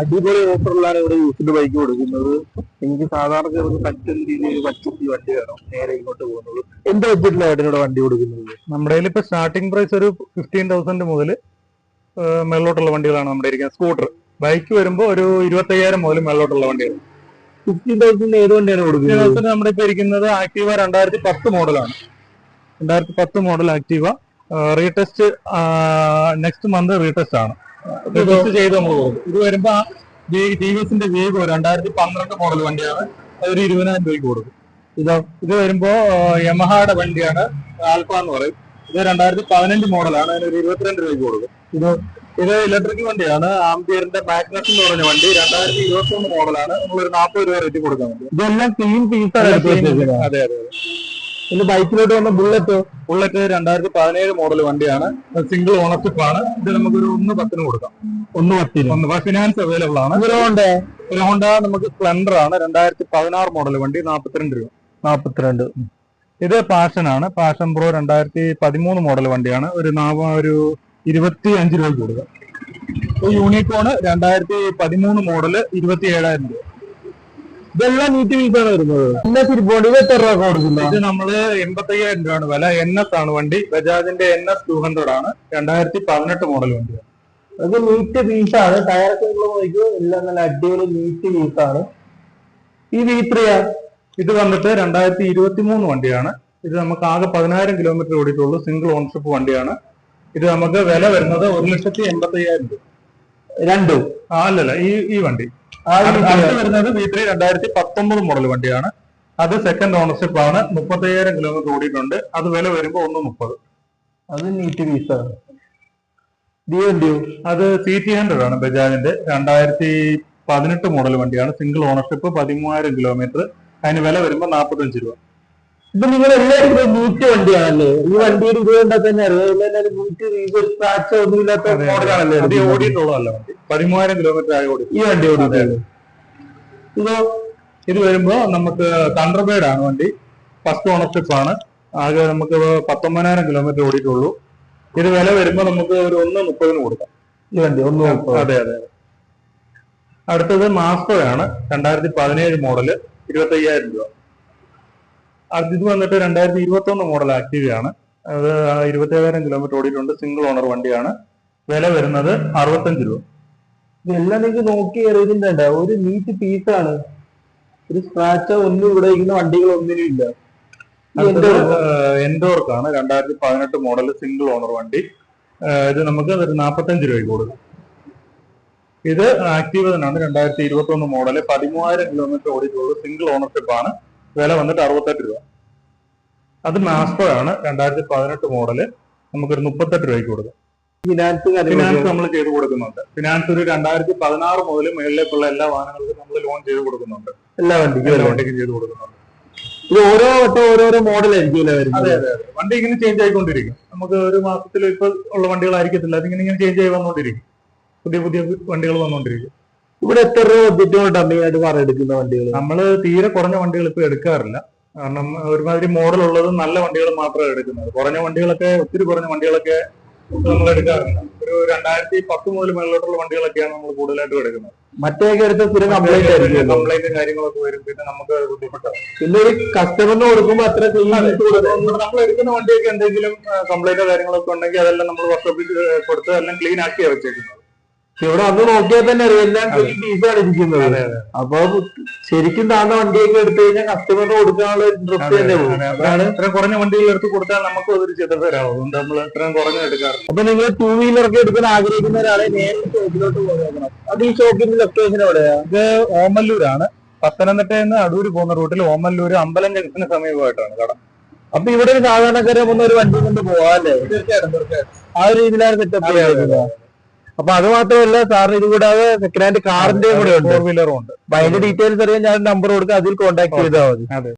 അടിപൊളി ഓഫറിലാണ് ഇവിടെ used bike കൊടുക്കുന്നത്. എനിക്ക് സാധാരണക്കാർക്ക് പറ്റുന്ന രീതിയിൽ ബഡ്ജറ്റ് വണ്ടി വേണം. നേരെ ഇങ്ങോട്ട് പോകുന്നത്. എന്ത് ബഡ്ജറ്റിലാണ് ഏട്ടനോട് വണ്ടി കൊടുക്കുന്നത്? നമ്മുടെ കയ്യിൽ ഇപ്പൊ സ്റ്റാർട്ടിംഗ് പ്രൈസ് ഒരു ഫിഫ്റ്റീൻ തൗസൻഡ് മുതൽ മേളിലോട്ടുള്ള വണ്ടികളാണ് നമ്മുടെ ഇരിക്കുന്നത്. സ്കൂട്ടർ ബൈക്ക് വരുമ്പോൾ ഒരു ഇരുപത്തയ്യായിരം മുതൽ മേളിലോട്ടുള്ള വണ്ടികൾ ഫിഫ്റ്റീൻ തൗസൻഡ് ഏത് വണ്ടിയാണ് കൊടുക്കുന്നത്? ഇതിനകത്ത് നമ്മുടെ ഇപ്പൊ ഇരിക്കുന്നത് ആക്റ്റീവ രണ്ടായിരത്തി പത്ത് മോഡലാണ് രണ്ടായിരത്തി പത്ത് model Activa retest next month retest ആണ്. ചെയ്ത് നമ്മൾ കൊടുക്കും ഇത് വരുമ്പോ ടി വി എസിന്റെ വീഗോ രണ്ടായിരത്തി പന്ത്രണ്ട് മോഡൽ വണ്ടിയാണ്. അതൊരു ഇരുപതിനായിരം രൂപയ്ക്ക് കൊടുക്കും. ഇതോ ഇത് വരുമ്പോ യമഹയുടെ വണ്ടിയാണ്. ആൽഫ എന്ന് പറയും. ഇത് രണ്ടായിരത്തി പതിനഞ്ച് മോഡലാണ് അതിനൊരു ഇരുപത്തിരണ്ട് രൂപയ്ക്ക് കൊടുക്കും. ഇത് ഇത് ഇലക്ട്രിക് വണ്ടിയാണ്. ആംപിയറിന്റെ മാഗ്നസ് എന്ന് പറഞ്ഞ വണ്ടി രണ്ടായിരത്തി ഇരുപത്തി ഒന്ന് മോഡലാണ് നമ്മളൊരു നാൽപ്പത് രൂപ റേറ്റ് കൊടുക്കാൻ വേണ്ടി ഇതെല്ലാം ക്ലീൻ അതെ അതെ. പിന്നെ ബൈക്കിലോട്ട് വന്ന ബുള്ളറ്റ് ബുള്ളറ്റ് രണ്ടായിരത്തി പതിനേഴ് മോഡൽ വണ്ടിയാണ്. സിംഗിൾ ഓണർഷിപ്പ് ആണ്. ഇത് നമുക്കൊരു ഒന്ന് പത്തിന് കൊടുക്കാം. ഒന്ന് പത്തിന്. ഒന്ന് ഫിനാൻസ് അവൈലബിൾ ആണ്. ഹോണ്ട ഒരു ഹോണ്ട നമുക്ക് സ്പ്ലൻഡർ ആണ്. രണ്ടായിരത്തി പതിനാറ് മോഡൽ വണ്ടി നാൽപ്പത്തിരണ്ട് രൂപ. നാപ്പത്തിരണ്ട്. ഇത് പാഷൻ ആണ്. പാഷൻ പ്രോ രണ്ടായിരത്തി പതിമൂന്ന് മോഡൽ വണ്ടിയാണ്. ഒരു നാവ ഒരു ഇരുപത്തി അഞ്ച് രൂപ കൊടുക്കാം യൂണിക്കോണ് രണ്ടായിരത്തി പതിമൂന്ന് മോഡൽ ഇരുപത്തി ഏഴായിരം രൂപ. ഇതെല്ലാം നീറ്റ് പീസാണ് വരുന്നത്. പിന്നെ തിരുപ്പോണ്ടി ഇത് എത്ര രൂപ കൊടുക്കുന്നത് ഇത് നമ്മൾ എൺപത്തയ്യായിരം രൂപയാണ് വില. എൻ എസ് ആണ് വണ്ടി. ബജാജിന്റെ എൻ എസ് ടു ഹൺഡ്രഡ് ആണ്. രണ്ടായിരത്തി പതിനെട്ട് മോഡൽ വണ്ടിയാണ്. അത് നീറ്റ് പീസാണ്. ടയറൊക്കെ ഉള്ള നോക്കിയോ എല്ലാം നല്ല അടിപൊളി നീറ്റ് പീസാണ്. ഈ വി ത്രീയാ ഇത് വന്നിട്ട് രണ്ടായിരത്തി ഇരുപത്തി മൂന്ന് വണ്ടിയാണ്. ഇത് നമുക്ക് ആകെ പതിനായിരം കിലോമീറ്റർ ഓടിയിട്ടുള്ളൂ. സിംഗിൾ ഓൺഷിപ്പ് വണ്ടിയാണ്. ഇത് നമുക്ക് വില വരുന്നത് ഒരു ലക്ഷത്തി എൺപത്തി അയ്യായിരം രൂപ. രണ്ടും. ആ, അല്ലല്ല. ഈ ഈ വണ്ടി. അടുത്ത് വരുന്നത് വി ത്രീ രണ്ടായിരത്തി പത്തൊമ്പത് മോഡൽ വണ്ടിയാണ്. അത് സെക്കൻഡ് ഓണർഷിപ്പ് ആണ്. മുപ്പത്തി അയ്യായിരം കിലോമീറ്റർ ഓടിയിട്ടുണ്ട് അത് വില വരുമ്പോൾ ഒന്ന് മുപ്പത്. അത് നീറ്റ് വണ്ടിയോ അത് സി ടി ഹൺഡ്രഡ് ആണ് ബജാജിന്റെ. രണ്ടായിരത്തി പതിനെട്ട് മോഡൽ വണ്ടിയാണ്. സിംഗിൾ ഓണർഷിപ്പ് പതിമൂവായിരം കിലോമീറ്റർ അതിന് വില വരുമ്പോൾ നാൽപ്പത്തഞ്ച് രൂപ. ഇപ്പൊ നിങ്ങൾ എല്ലാവരും നീറ്റ് വണ്ടിയാണല്ലേ? ഈ വണ്ടിയുടെ ഇത് കണ്ടാൽ തന്നെ അറിയാം എല്ലാവരും നീറ്റ് പീസ് സ്ക്രാച്ച് ഒന്നുമില്ലാത്ത മോഡലാണല്ലേ അത് എടുക്കുന്നത്? ഓടിയിട്ടുള്ളതല്ല വണ്ടി. പതിമൂവായിരം കിലോമീറ്റർ ആയി ഓടി. ഈ വണ്ടി ഇതോ? ഇത് വരുമ്പോ നമുക്ക് തണ്ടർബേഡ് ആണ് വണ്ടി. ഫസ്റ്റ് ഓണർഷിപ്പ് ആണ് ആകെ നമുക്ക് പത്തൊമ്പതിനായിരം കിലോമീറ്റർ ഓടിയിട്ടുള്ളൂ. ഇത് വില വരുമ്പോ നമുക്ക് ഒരു ഒന്ന് മുപ്പതിന് കൊടുക്കാം. ഈ വണ്ടി ഒന്ന് അതെ അതെ. അടുത്തത് മാസ്കോ ആണ്. രണ്ടായിരത്തി പതിനേഴ് മോഡൽ ഇരുപത്തി അയ്യായിരം രൂപ. ഇത് വന്നിട്ട് രണ്ടായിരത്തി ഇരുപത്തി ഒന്ന് മോഡൽ ആക്റ്റീവ് ആണ്. അത് ഇരുപത്തി ഏഴായിരം കിലോമീറ്റർ ഓടിയിട്ടുണ്ട്. സിംഗിൾ ഓണർ വണ്ടിയാണ്. വില വരുന്നത് അറുപത്തഞ്ച് രൂപ. ഇതെല്ലാം നിങ്ങൾക്ക് നോക്കി ഉണ്ട്. ഒരു നീറ്റ് പീസ് ആണ്. ഒരു സ്ക്രാച്ചോ ഒന്നും ഇവിടെ ഇരിക്കുന്ന വണ്ടികൾ ഒന്നിനും ഇല്ല. എൻഡോർക്കാണ് രണ്ടായിരത്തി പതിനെട്ട് മോഡൽ സിംഗിൾ ഓണർ വണ്ടി. ഇത് നമുക്ക് ഒരു നാൽപ്പത്തഞ്ച് രൂപയ്ക്ക് കൊടുക്കും. ഇത് ആക്റ്റീവ് തന്നെയാണ്. രണ്ടായിരത്തി ഇരുപത്തി ഒന്ന് മോഡൽ പതിമൂവായിരം കിലോമീറ്റർ ഓടിയിട്ടുള്ളൂ സിംഗിൾ ഓണർഷിപ്പ് ആണ്. വില വന്നിട്ട് അറുപത്തെട്ട് രൂപ. അത് മാസ്കോ ആണ് രണ്ടായിരത്തി പതിനെട്ട് മോഡൽ. നമുക്കൊരു മുപ്പത്തെട്ട് രൂപയ്ക്ക് കൊടുക്കാം. ഫിനാൻസ് ഫിനാൻസ് നമ്മൾ ചെയ്ത് കൊടുക്കുന്നുണ്ട്. ഫിനാൻസ് ഒരു രണ്ടായിരത്തി പതിനാറ് മുതൽ മുകളിലേക്കുള്ള എല്ലാ വാഹനങ്ങൾക്കും നമ്മൾ ലോൺ ചെയ്ത് കൊടുക്കുന്നുണ്ട്. എല്ലാ വണ്ടിക്കും എല്ലാ? വണ്ടിക്കും ചെയ്ത് കൊടുക്കുന്നുണ്ട്. ഇത് ഓരോ വട്ടം ഓരോരോ മോഡലായിരിക്കും അതെ അതെ വണ്ടി ഇങ്ങനെ ചേഞ്ച് ആയിക്കൊണ്ടിരിക്കും. നമുക്ക് ഒരു മാസത്തിൽ ഇപ്പൊ ഉള്ള വണ്ടികളായിരിക്കത്തില്ല. അതിങ്ങനെ ഇങ്ങനെ ചേഞ്ച് ആയി വന്നുകൊണ്ടിരിക്കും പുതിയ പുതിയ വണ്ടികൾ വന്നുകൊണ്ടിരിക്കും ഇവിടെ എത്ര രൂപ ബഡ്ജറ്റ് കൊണ്ട് അമ്മയായിട്ട് കാർ എടുക്കുന്ന വണ്ടികൾ നമ്മൾ തീരെ കുറഞ്ഞ വണ്ടികൾ ഇപ്പൊ എടുക്കാറില്ല. കാരണം ഒരുമാതിരി മോഡൽ ഉള്ളത് നല്ല വണ്ടികൾ മാത്രമേ എടുക്കുന്നത്. കുറഞ്ഞ വണ്ടികളൊക്കെ ഒത്തിരി കുറഞ്ഞ വണ്ടികളൊക്കെ നമ്മൾ എടുക്കാറില്ല. ഒരു രണ്ടായിരത്തി പത്ത് മുതൽ മുകളിലോട്ടുള്ള വണ്ടികളൊക്കെയാണ് നമ്മൾ കൂടുതലായിട്ടും എടുക്കുന്നത്. മറ്റേക്ക് എടുത്ത സ്ഥിരം കംപ്ലൈന്റ് ആയിരിക്കും കംപ്ലൈന്റ് കാര്യങ്ങളൊക്കെ വരും. പിന്നെ നമുക്ക് അത് ബുദ്ധിമുട്ടാണ്. പിന്നെ ഒരു കസ്റ്റമറിന് കൊടുക്കുമ്പോൾ അത്ര നമ്മൾ എടുക്കുന്ന വണ്ടിയൊക്കെ എന്തെങ്കിലും കംപ്ലൈന്റോ കാര്യങ്ങളൊക്കെ ഉണ്ടെങ്കിൽ അതെല്ലാം നമ്മൾ വർക്ക്ഷോപ്പിൽ കൊടുത്ത് എല്ലാം ക്ലീൻ ആക്കിയാണ് വെച്ചേക്കുന്നത്. ഇവിടെ അന്ന് നോക്കിയാൽ തന്നെ അറിയാം. എല്ലാം പീസാണ് ഇരിക്കുന്നത്. അപ്പൊ ശരിക്കും താന്ന വണ്ടിയൊക്കെ എടുത്തു കഴിഞ്ഞാൽ കസ്റ്റമറിന് കൊടുക്കാനുള്ള ഇൻട്രസ്റ്റ് തന്നെ പോകും കുറഞ്ഞ വണ്ടികൾ എടുത്ത് കൊടുത്താൽ നമുക്ക് അതൊരു അതുകൊണ്ട് നമ്മൾ ഇത്രയും കുറഞ്ഞ അപ്പൊ നിങ്ങൾ ടൂ വീലർ ഒക്കെ എടുക്കാൻ ആഗ്രഹിക്കുന്ന ഒരാളെ നേരിട്ട് ഷോപ്പിലോട്ട് പോകണം അത് ഈ ഷോപ്പിന്റെ ലൊക്കേഷൻ എവിടെയാ? ഇത് ഓമല്ലൂരാണ്. പത്തനംതിട്ട നിന്ന് അടൂര് പോകുന്ന റൂട്ടിൽ ഓമല്ലൂര് അമ്പലം ജംഗ്ഷന് സമീപമായിട്ടാണ് കട. അപ്പൊ ഇവിടെ ഒരു സാധാരണക്കാരെ പോകുന്ന ഒരു വണ്ടി കൊണ്ട് പോവാല്ലേ തീർച്ചയായിട്ടും തീർച്ചയായിട്ടും. ആ ഒരു രീതിയിലാണ് സെറ്റപ്പ് ചെയ്തത് അപ്പൊ അത് മാത്രമല്ല സാറിന് ഇത് കൂടാതെ സെക്കൻഡ് ഹാൻഡ് കാറിന്റെയും കൂടെ ഉണ്ട്. ഫോർ വീലറും ഉണ്ട്. അപ്പൊ അതിന്റെ ഡീറ്റെയിൽസ് അറിയാൻ ഞാൻ നമ്പർ കൊടുക്കാം അതിൽ കോൺടാക്ട് ചെയ്താൽ മതി. അതെ.